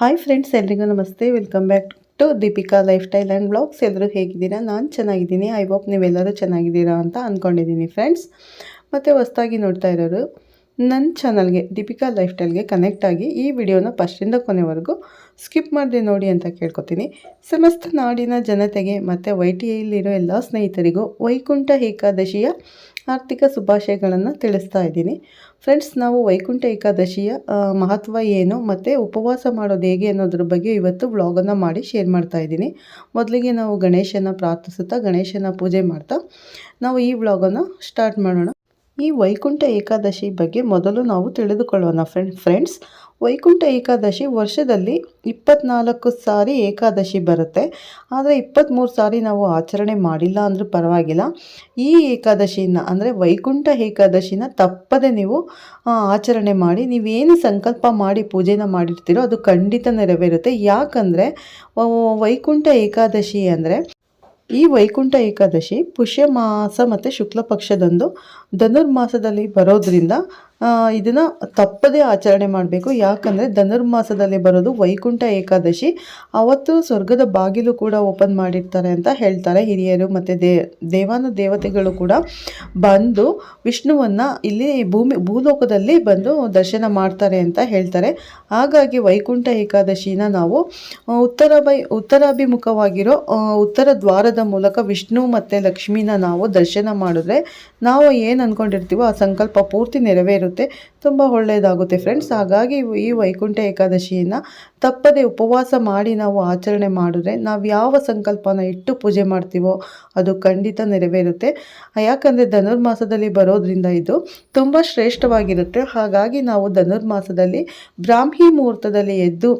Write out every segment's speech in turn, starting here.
Hi friends ಎಲ್ರಿಗೂ ನಮಸ್ತೆ. Welcome back to Deepika lifestyle and blogs ಎಲ್ಲರೂ ಹೇಗಿದ್ದೀರಾ? ನಾನು ಚೆನ್ನಾಗಿದ್ದೀನಿ. ಐ ಹೋಪ್ ನೀವೆಲ್ಲರೂ ಚೆನ್ನಾಗಿದ್ದೀರಾ ಅಂತ ಅಂದ್ಕೊಂಡಿದ್ದೀನಿ ಫ್ರೆಂಡ್ಸ್ ಮತ್ತು ಹೊಸ್ದಾಗಿ ನೋಡ್ತಾ ಇರೋರು ನನ್ನ ಚಾನಲ್ಗೆ ದೀಪಿಕಾ ಲೈಫ್ ಸ್ಟೈಲ್ಗೆ ಕನೆಕ್ಟ್ ಆಗಿ ಈ ವಿಡಿಯೋನ ಫಸ್ಟಿಂದ ಕೊನೆವರೆಗೂ ಸ್ಕಿಪ್ ಮಾಡದೆ ನೋಡಿ ಅಂತ ಕೇಳ್ಕೊತೀನಿ. ಸಮಸ್ತ ನಾಡಿನ ಜನತೆಗೆ ಮತ್ತು ವೈ ಟಿ ಐಲಿರೋ ಎಲ್ಲ ಸ್ನೇಹಿತರಿಗೂ ವೈಕುಂಠ ಏಕಾದಶಿಯ ಆರ್ಥಿಕ ಶುಭಾಶಯಗಳನ್ನು ತಿಳಿಸ್ತಾ ಇದ್ದೀನಿ. ಫ್ರೆಂಡ್ಸ್, ನಾವು ವೈಕುಂಠ ಏಕಾದಶಿಯ ಮಹತ್ವ ಏನು ಮತ್ತು ಉಪವಾಸ ಮಾಡೋದು ಹೇಗೆ ಅನ್ನೋದ್ರ ಬಗ್ಗೆ ಇವತ್ತು ವ್ಲಾಗನ್ನು ಮಾಡಿ ಶೇರ್ ಮಾಡ್ತಾ ಇದ್ದೀನಿ. ಮೊದಲಿಗೆ ನಾವು ಗಣೇಶನ ಪ್ರಾರ್ಥಿಸುತ್ತಾ ಗಣೇಶನ ಪೂಜೆ ಮಾಡ್ತಾ ನಾವು ಈ ವ್ಲಾಗನ್ನು ಸ್ಟಾರ್ಟ್ ಮಾಡೋಣ. ಈ ವೈಕುಂಠ ಏಕಾದಶಿ ಬಗ್ಗೆ ಮೊದಲು ನಾವು ತಿಳಿದುಕೊಳ್ಳೋಣ ಫ್ರೆಂಡ್ ಫ್ರೆಂಡ್ಸ್. ವೈಕುಂಠ ಏಕಾದಶಿ ವರ್ಷದಲ್ಲಿ ಇಪ್ಪತ್ನಾಲ್ಕು ಸಾರಿ ಏಕಾದಶಿ ಬರುತ್ತೆ. ಆದರೆ ಇಪ್ಪತ್ತ್ಮೂರು ಸಾರಿ ನಾವು ಆಚರಣೆ ಮಾಡಿಲ್ಲ ಅಂದರೂ ಪರವಾಗಿಲ್ಲ. ಈ ಏಕಾದಶಿನ ಅಂದರೆ ವೈಕುಂಠ ಏಕಾದಶಿನ ತಪ್ಪದೆ ನೀವು ಆಚರಣೆ ಮಾಡಿ ನೀವೇನು ಸಂಕಲ್ಪ ಮಾಡಿ ಪೂಜೆನ ಮಾಡಿರ್ತೀರೋ ಅದು ಖಂಡಿತ ನೆರವೇರುತ್ತೆ. ಯಾಕಂದರೆ ವೈಕುಂಠ ಏಕಾದಶಿ ಅಂದರೆ ಈ ವೈಕುಂಠ ಏಕಾದಶಿ ಪುಷ್ಯ ಮಾಸ ಮತ್ತು ಶುಕ್ಲ ಪಕ್ಷದಂದು ಧನುರ್ಮಾಸದಲ್ಲಿ ಬರೋದ್ರಿಂದ ಇದನ್ನು ತಪ್ಪದೇ ಆಚರಣೆ ಮಾಡಬೇಕು. ಯಾಕಂದರೆ ಧನುರ್ಮಾಸದಲ್ಲಿ ಬರೋದು ವೈಕುಂಠ ಏಕಾದಶಿ. ಅವತ್ತು ಸ್ವರ್ಗದ ಬಾಗಿಲು ಕೂಡ ಓಪನ್ ಮಾಡಿರ್ತಾರೆ ಅಂತ ಹೇಳ್ತಾರೆ ಹಿರಿಯರು ಮತ್ತು ದೇ, ದೇವಾನು ದೇವತೆಗಳು ಕೂಡ. ಬಂದು ವಿಷ್ಣುವನ್ನ ಇಲ್ಲಿ ಭೂಮಿ, ಭೂಲೋಕದಲ್ಲಿ ಬಂದು ದರ್ಶನ ಮಾಡ್ತಾರೆ ಅಂತ ಹೇಳ್ತಾರೆ. ಹಾಗಾಗಿ ವೈಕುಂಠ ಏಕಾದಶಿನ ನಾವು ಉತ್ತರ ಉತ್ತರಾಭಿಮುಖವಾಗಿರೋ ಉತ್ತರ ದ್ವಾರದ ಮೂಲಕ ವಿಷ್ಣು ಮತ್ತು ಲಕ್ಷ್ಮಿನ ನಾವು ದರ್ಶನ ಮಾಡಿದ್ರೆ ನಾವು ಏನು ಅಂದ್ಕೊಂಡಿರ್ತೀವೋ ಆ ಸಂಕಲ್ಪ ಪೂರ್ತಿ ನೆರವೇರುತ್ತೆ. ತುಂಬ ಒಳ್ಳೆಯದಾಗುತ್ತೆ ಫ್ರೆಂಡ್ಸ್ ಹಾಗಾಗಿ ಈ ವೈಕುಂಠ ಏಕಾದಶಿಯನ್ನು ತಪ್ಪದೆ ಉಪವಾಸ ಮಾಡಿ ನಾವು ಆಚರಣೆ ಮಾಡಿದ್ರೆ ನಾವು ಯಾವ ಸಂಕಲ್ಪನ ಇಟ್ಟು ಪೂಜೆ ಮಾಡ್ತೀವೋ ಅದು ಖಂಡಿತ ನೆರವೇರುತ್ತೆ. ಯಾಕಂದರೆ ಧನುರ್ಮಾಸದಲ್ಲಿ ಬರೋದ್ರಿಂದ ಇದು ತುಂಬ ಶ್ರೇಷ್ಠವಾಗಿರುತ್ತೆ. ಹಾಗಾಗಿ ನಾವು ಧನುರ್ಮಾಸದಲ್ಲಿ ಬ್ರಾಹ್ಮಿ ಮುಹೂರ್ತದಲ್ಲಿ ಎದ್ದು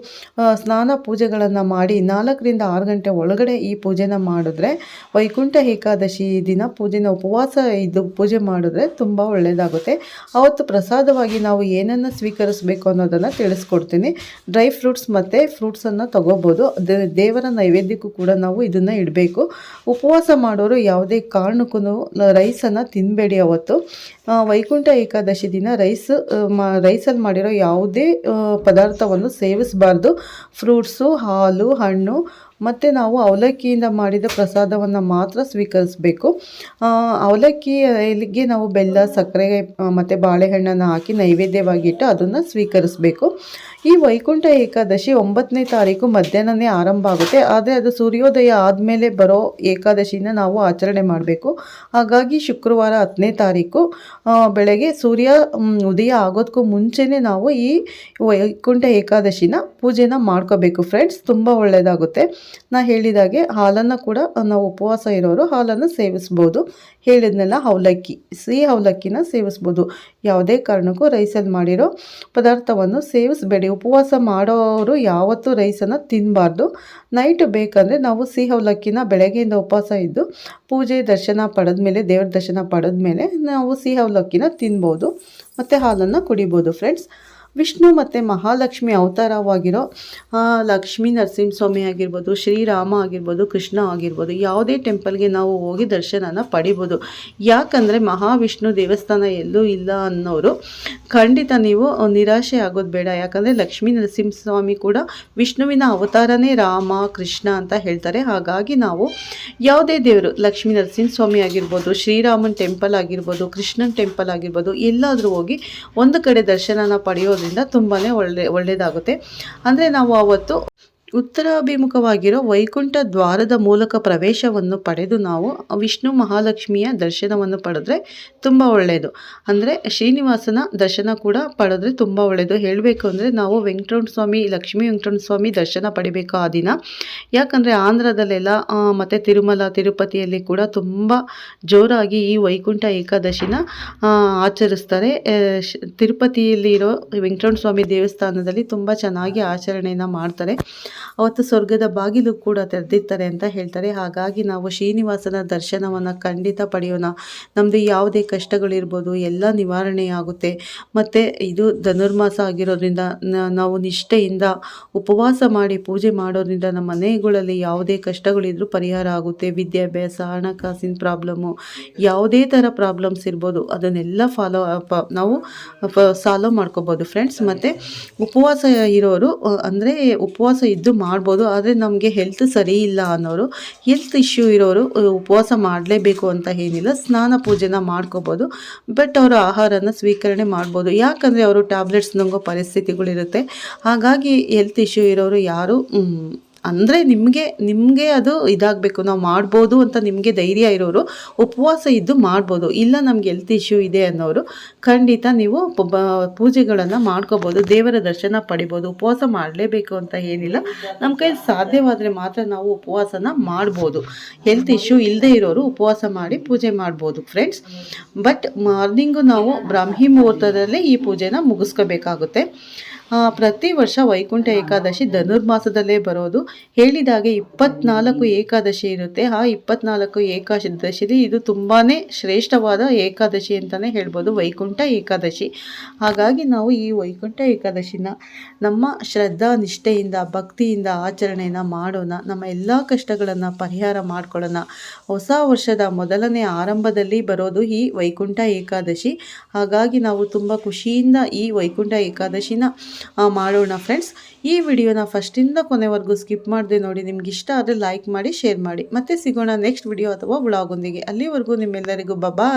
ಸ್ನಾನ ಪೂಜೆಗಳನ್ನು ಮಾಡಿ ನಾಲ್ಕರಿಂದ ಆರು ಗಂಟೆ ಒಳಗಡೆ ಈ ಪೂಜೆನ ಮಾಡಿದ್ರೆ, ವೈಕುಂಠ ಏಕಾದಶಿ ದಿನ ಪೂಜೆನ ಉಪವಾಸ ಇದ್ದು ಪೂಜೆ ಮಾಡಿದ್ರೆ ತುಂಬ ಒಳ್ಳೆಯದಾಗುತ್ತೆ ಅವತ್ತು ಪ್ರಸಾದವಾಗಿ ನಾವು ಏನನ್ನು ಸ್ವೀಕರಿಸಬೇಕು ಅನ್ನೋದನ್ನು ತಿಳಿಸ್ಕೊಡ್ತೀನಿ. ಡ್ರೈ ಫ್ರೂಟ್ಸ್ ಮತ್ತು ಫ್ರೂಟ್ಸನ್ನು ತಗೋಬೋದು. ದೇವರ ನೈವೇದ್ಯಕ್ಕೂ ಕೂಡ ನಾವು ಇದನ್ನು ಇಡಬೇಕು. ಉಪವಾಸ ಮಾಡೋರು ಯಾವುದೇ ಕಾರಣಕ್ಕೂ ರೈಸನ್ನು ತಿನ್ನಬೇಡಿ ಅವತ್ತು. ವೈಕುಂಠ ಏಕಾದಶಿ ದಿನ ರೈಸ್ ಮಾ ರೈಸಲ್ಲಿ ಮಾಡಿರೋ ಯಾವುದೇ ಪದಾರ್ಥವನ್ನು ಸೇವಿಸಬಾರ್ದು. ಫ್ರೂಟ್ಸು ಹಾಲು, ಹಣ್ಣು ಮತ್ತು ನಾವು ಅವಲಕ್ಕಿಯಿಂದ ಮಾಡಿದ ಪ್ರಸಾದವನ್ನು ಮಾತ್ರ ಸ್ವೀಕರಿಸಬೇಕು. ಅವಲಕ್ಕಿಗೆ ನಾವು ಬೆಲ್ಲ, ಸಕ್ಕರೆ ಮತ್ತು ಬಾಳೆಹಣ್ಣನ್ನು ಹಾಕಿ ನೈವೇದ್ಯವಾಗಿಟ್ಟು ಅದನ್ನು ಸ್ವೀಕರಿಸಬೇಕು. ಈ ವೈಕುಂಠ ಏಕಾದಶಿ ಒಂಬತ್ತನೇ ತಾರೀಕು ಮಧ್ಯಾಹ್ನನೇ ಆರಂಭ ಆಗುತ್ತೆ. ಆದರೆ ಅದು ಸೂರ್ಯೋದಯ ಆದಮೇಲೆ ಬರೋ ಏಕಾದಶಿನ ನಾವು ಆಚರಣೆ ಮಾಡಬೇಕು. ಹಾಗಾಗಿ ಶುಕ್ರವಾರ ಹತ್ತನೇ ತಾರೀಕು ಬೆಳಗ್ಗೆ ಸೂರ್ಯ ಉದಯ ಆಗೋದಕ್ಕೂ ಮುಂಚೆನೇ ನಾವು ಈ ವೈಕುಂಠ ಏಕಾದಶಿನ ಪೂಜೆನ ಮಾಡ್ಕೋಬೇಕು. ಫ್ರೆಂಡ್ಸ್, ತುಂಬ ಒಳ್ಳೆಯದಾಗುತ್ತೆ ನಾ ಹೇಳಿದಾಗೆ ಹಾಲನ್ನು ಕೂಡ ನಾವು ಉಪವಾಸ ಇರೋರು ಹಾಲನ್ನು ಸೇವಿಸ್ಬೋದು. ಹೇಳಿದ್ನೆಲ್ಲ ಅವಲಕ್ಕಿ ಸಿಹಿ ಅವಲಕ್ಕಿನ ಸೇವಿಸ್ಬೋದು. ಯಾವುದೇ ಕಾರಣಕ್ಕೂ ರೈಸಲ್ಲಿ ಮಾಡಿರೋ ಪದಾರ್ಥವನ್ನು ಸೇವಿಸಬೇಡಿ. ಉಪವಾಸ ಮಾಡೋರು ಯಾವತ್ತೂ ರೈಸನ್ನು ತಿನ್ನಬಾರ್ದು ನೈಟ್ ಬೇಕಂದರೆ ನಾವು ಸಿಹಿ ಅವಲಕ್ಕಿನ ಬೆಳಗ್ಗೆಯಿಂದ ಉಪವಾಸ ಇದ್ದು ಪೂಜೆ, ದರ್ಶನ ಪಡೆದ ಮೇಲೆ ದೇವ್ರ ದರ್ಶನ ಪಡೆದ ಮೇಲೆ ನಾವು ಸಿಹಿ ಅವಲಕ್ಕಿನ ತಿನ್ಬೋದು. ಮತ್ತು ಹಾಲನ್ನು ಕುಡಿಬೋದು. ಫ್ರೆಂಡ್ಸ್ ವಿಷ್ಣು ಮತ್ತು ಮಹಾಲಕ್ಷ್ಮಿ ಅವತಾರವಾಗಿರೋ ಲಕ್ಷ್ಮಿ ನರಸಿಂಹಸ್ವಾಮಿ ಆಗಿರ್ಬೋದು, ಶ್ರೀರಾಮ ಆಗಿರ್ಬೋದು, ಕೃಷ್ಣ ಆಗಿರ್ಬೋದು, ಯಾವುದೇ ಟೆಂಪಲ್ಗೆ ನಾವು ಹೋಗಿ ದರ್ಶನನ ಪಡಿಬೋದು. ಯಾಕಂದರೆ ಮಹಾವಿಷ್ಣು ದೇವಸ್ಥಾನ ಎಲ್ಲೂ ಇಲ್ಲ ಅನ್ನೋರು ಖಂಡಿತ ನೀವು ನಿರಾಶೆ ಆಗೋದು ಬೇಡ. ಯಾಕಂದರೆ ಲಕ್ಷ್ಮೀ ನರಸಿಂಹಸ್ವಾಮಿ ಕೂಡ ವಿಷ್ಣುವಿನ ಅವತಾರನೇ ರಾಮ, ಕೃಷ್ಣ ಅಂತ ಹೇಳ್ತಾರೆ. ಹಾಗಾಗಿ ನಾವು ಯಾವುದೇ ದೇವರು, ಲಕ್ಷ್ಮೀ ನರಸಿಂಹಸ್ವಾಮಿ ಆಗಿರ್ಬೋದು, ಶ್ರೀರಾಮನ ಟೆಂಪಲ್ ಆಗಿರ್ಬೋದು, ಕೃಷ್ಣನ್ ಟೆಂಪಲ್ ಆಗಿರ್ಬೋದು, ಎಲ್ಲಾದರೂ ಹೋಗಿ ಒಂದು ಕಡೆ ದರ್ಶನನ ಪಡೆಯೋದ್ರಿಂದ ತುಂಬಾ ಒಳ್ಳೆ ಒಳ್ಳೆಯದಾಗುತ್ತೆ ಅಂದರೆ ನಾವು ಅವತ್ತು ಉತ್ತರಾಭಿಮುಖವಾಗಿರೋ ವೈಕುಂಠ ದ್ವಾರದ ಮೂಲಕ ಪ್ರವೇಶವನ್ನು ಪಡೆದು ನಾವು ವಿಷ್ಣು ಮಹಾಲಕ್ಷ್ಮಿಯ ದರ್ಶನವನ್ನು ಪಡೆದ್ರೆ ತುಂಬ ಒಳ್ಳೆಯದು ಅಂದರೆ ಶ್ರೀನಿವಾಸನ ದರ್ಶನ ಕೂಡ ಪಡೆದ್ರೆ ತುಂಬ ಒಳ್ಳೆಯದು ಹೇಳಬೇಕು ಅಂದರೆ ನಾವು ವೆಂಕಟರಮಣ ಸ್ವಾಮಿ ಲಕ್ಷ್ಮೀ ವೆಂಕಟರಮಣ ಸ್ವಾಮಿ ದರ್ಶನ ಪಡಿಬೇಕು ಆ ದಿನ? ಯಾಕಂದರೆ ಆಂಧ್ರದಲ್ಲೆಲ್ಲ ಮತ್ತು ತಿರುಮಲ, ತಿರುಪತಿಯಲ್ಲಿ ಕೂಡ ತುಂಬ ಜೋರಾಗಿ ಈ ವೈಕುಂಠ ಏಕಾದಶಿನ ಆಚರಿಸ್ತಾರೆ. ತಿರುಪತಿಯಲ್ಲಿರೋ ವೆಂಕಟರಮಣ ಸ್ವಾಮಿ ದೇವಸ್ಥಾನದಲ್ಲಿ ತುಂಬ ಚೆನ್ನಾಗಿ ಆಚರಣೆಯನ್ನು ಮಾಡ್ತಾರೆ. ಅವತ್ತು ಸ್ವರ್ಗದ ಬಾಗಿಲು ಕೂಡ ತೆರೆದಿರ್ತಾರೆ ಅಂತ ಹೇಳ್ತಾರೆ. ಹಾಗಾಗಿ ನಾವು ಶ್ರೀನಿವಾಸನ ದರ್ಶನವನ್ನು ಖಂಡಿತ ಪಡೆಯೋಣ. ನಮ್ಮದು ಯಾವುದೇ ಕಷ್ಟಗಳಿರ್ಬೋದು, ಎಲ್ಲ ನಿವಾರಣೆ ಆಗುತ್ತೆ. ಮತ್ತು ಇದು ಧನುರ್ಮಾಸ ಆಗಿರೋದ್ರಿಂದ ನಾವು ನಿಷ್ಠೆಯಿಂದ ಉಪವಾಸ ಮಾಡಿ ಪೂಜೆ ಮಾಡೋದ್ರಿಂದ ನಮ್ಮ ಮನೆಗಳಲ್ಲಿ ಯಾವುದೇ ಕಷ್ಟಗಳಿದ್ರೂ ಪರಿಹಾರ ಆಗುತ್ತೆ. ವಿದ್ಯಾಭ್ಯಾಸ, ಹಣಕಾಸಿನ ಪ್ರಾಬ್ಲಮ್ಮು ಯಾವುದೇ ಥರ ಪ್ರಾಬ್ಲಮ್ಸ್ ಇರ್ಬೋದು, ಅದನ್ನೆಲ್ಲ ಫಾಲೋ ನಾವು ಸಾಲ್ವ್ ಮಾಡ್ಕೋಬೋದು ಫ್ರೆಂಡ್ಸ್. ಮತ್ತು ಉಪವಾಸ ಇರೋರು, ಅಂದರೆ ಉಪವಾಸ ಇದ್ದು ಮಾಡ್ಬೋದು, ಆದರೆ ನಮಗೆ ಹೆಲ್ತ್ ಸರಿ ಇಲ್ಲ ಅನ್ನೋರು ಹೆಲ್ತ್ ಇಶ್ಯೂ ಇರೋರು ಉಪವಾಸ ಮಾಡಲೇಬೇಕು ಅಂತ ಏನಿಲ್ಲ, ಸ್ನಾನ ಪೂಜೆನ ಮಾಡ್ಕೋಬೋದು ಬಟ್ ಅವರು ಆಹಾರನ ಸ್ವೀಕರಣೆ ಮಾಡ್ಬೋದು. ಯಾಕಂದರೆ ಅವರು ಟ್ಯಾಬ್ಲೆಟ್ಸ್ ನುಂಗೋ ಪರಿಸ್ಥಿತಿಗಳಿರುತ್ತೆ. ಹಾಗಾಗಿ ಹೆಲ್ತ್ ಇಶ್ಯೂ ಇರೋರು ಯಾರು ಅಂದರೆ ನಿಮಗೆ ನಿಮಗೆ ಅದು ಇದಾಗಬೇಕು. ನಾವು ಮಾಡ್ಬೋದು ಅಂತ ನಿಮಗೆ ಧೈರ್ಯ ಇರೋರು, ಉಪವಾಸ ಇದ್ದು ಮಾಡ್ಬೋದು. ಇಲ್ಲ ನಮ್ಗೆ ಹೆಲ್ತ್ ಇಶ್ಯೂ ಇದೆ ಅನ್ನೋರು, ಖಂಡಿತ ನೀವು ಪೂಜೆಗಳನ್ನು ಮಾಡ್ಕೋಬೋದು, ದೇವರ ದರ್ಶನ ಪಡಿಬೋದು, ಉಪವಾಸ ಮಾಡಲೇಬೇಕು ಅಂತ ಏನಿಲ್ಲ. ನಮ್ಮ ಕೈ ಸಾಧ್ಯವಾದರೆ ಮಾತ್ರ ನಾವು ಉಪವಾಸನ ಮಾಡ್ಬೋದು. ಹೆಲ್ತ್ ಇಶ್ಯೂ ಇಲ್ಲದೆ ಇರೋರು ಉಪವಾಸ ಮಾಡಿ ಪೂಜೆ ಮಾಡ್ಬೋದು ಫ್ರೆಂಡ್ಸ್ ಬಟ್ ಮಾರ್ನಿಂಗು ನಾವು ಬ್ರಾಹ್ಮಿ ಮುಹೂರ್ತದಲ್ಲೇ ಈ ಪೂಜೆನ ಮುಗಿಸ್ಕೋಬೇಕಾಗುತ್ತೆ. ಪ್ರತಿ ವರ್ಷ ವೈಕುಂಠ ಏಕಾದಶಿ ಧನುರ್ಮಾಸದಲ್ಲೇ ಬರೋದು. ಹೇಳಿದಾಗೆ ಇಪ್ಪತ್ನಾಲ್ಕು ಏಕಾದಶಿ ಇರುತ್ತೆ. ಆ ಇಪ್ಪತ್ನಾಲ್ಕು ಏಕಾದಶಿಲಿ ಇದು ತುಂಬಾ ಶ್ರೇಷ್ಠವಾದ ಏಕಾದಶಿ ಅಂತಲೇ ಹೇಳ್ಬೋದು. ವೈಕುಂಠ ಏಕಾದಶಿ. ಹಾಗಾಗಿ ನಾವು ಈ ವೈಕುಂಠ ಏಕಾದಶಿನ ನಮ್ಮ ಶ್ರದ್ಧಾ, ನಿಷ್ಠೆಯಿಂದ, ಭಕ್ತಿಯಿಂದ ಆಚರಣೆಯನ್ನು ಮಾಡೋಣ. ನಮ್ಮ ಎಲ್ಲ ಕಷ್ಟಗಳನ್ನು ಪರಿಹಾರ ಮಾಡ್ಕೊಳ್ಳೋಣ. ಹೊಸ ವರ್ಷದ ಮೊದಲನೇ ಆರಂಭದಲ್ಲಿ ಬರೋದು ಈ ವೈಕುಂಠ ಏಕಾದಶಿ. ಹಾಗಾಗಿ ನಾವು ತುಂಬ ಖುಷಿಯಿಂದ ಈ ವೈಕುಂಠ ಏಕಾದಶಿನ ಮಾಡೋಣ ಫ್ರೆಂಡ್ಸ್ ಈ ವಿಡಿಯೋನ ಫಸ್ಟಿಂದ ಕೊನೆವರೆಗೂ ಸ್ಕಿಪ್ ಮಾಡಿದೆ ನೋಡಿ, ನಿಮ್ಗೆ ಇಷ್ಟ ಆದರೆ ಲೈಕ್ ಮಾಡಿ ಶೇರ್ ಮಾಡಿ. ಮತ್ತೆ ಸಿಗೋಣ ನೆಕ್ಸ್ಟ್ ವಿಡಿಯೋ ಅಥವಾ ವ್ಲಾಗೊಂದಿಗೆ ಅಲ್ಲಿವರೆಗೂ ನಿಮ್ಮೆಲ್ಲರಿಗೂ ಬಬಾಯ್